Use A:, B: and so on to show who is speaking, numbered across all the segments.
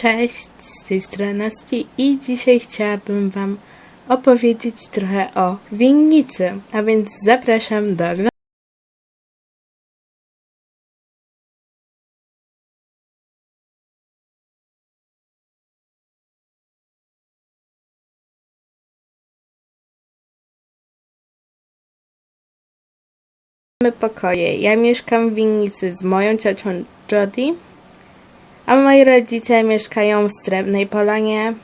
A: Cześć, z tej strony Nasti i dzisiaj chciałabym Wam opowiedzieć trochę o winnicy, a więc zapraszam do oglądania. Mamy pokoje. Ja mieszkam w winnicy z moją ciocią Jody, a moi rodzice mieszkają w Srebrnej Polanie.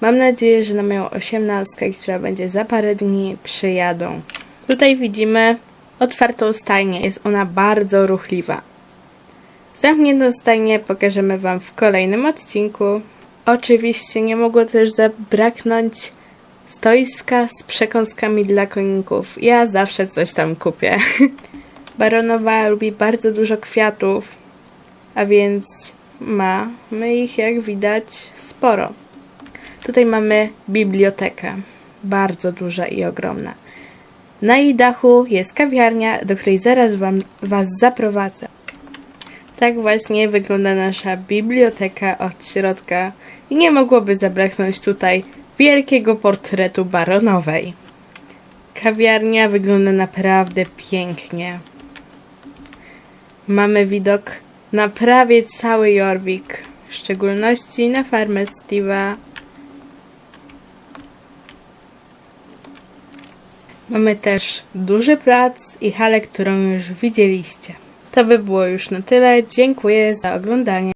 A: Mam nadzieję, że na moją osiemnastkę, która będzie za parę dni, przyjadą. Tutaj widzimy otwartą stajnię. Jest ona bardzo ruchliwa. Zamkniętą stajnię pokażemy Wam w kolejnym odcinku. Oczywiście nie mogło też zabraknąć stoiska z przekąskami dla koników. Ja zawsze coś tam kupię. Baronowa lubi bardzo dużo kwiatów, a więc mamy ich, jak widać, sporo. Tutaj mamy bibliotekę, bardzo duża i ogromna. Na jej dachu jest kawiarnia, do której zaraz wam, Was zaprowadzę. Tak właśnie wygląda nasza biblioteka od środka i nie mogłoby zabraknąć tutaj wielkiego portretu baronowej. Kawiarnia wygląda naprawdę pięknie. Mamy widok na prawie cały Jorvik, w szczególności na farmę Steve'a. Mamy też duży plac i halę, którą już widzieliście. To by było już na tyle. Dziękuję za oglądanie.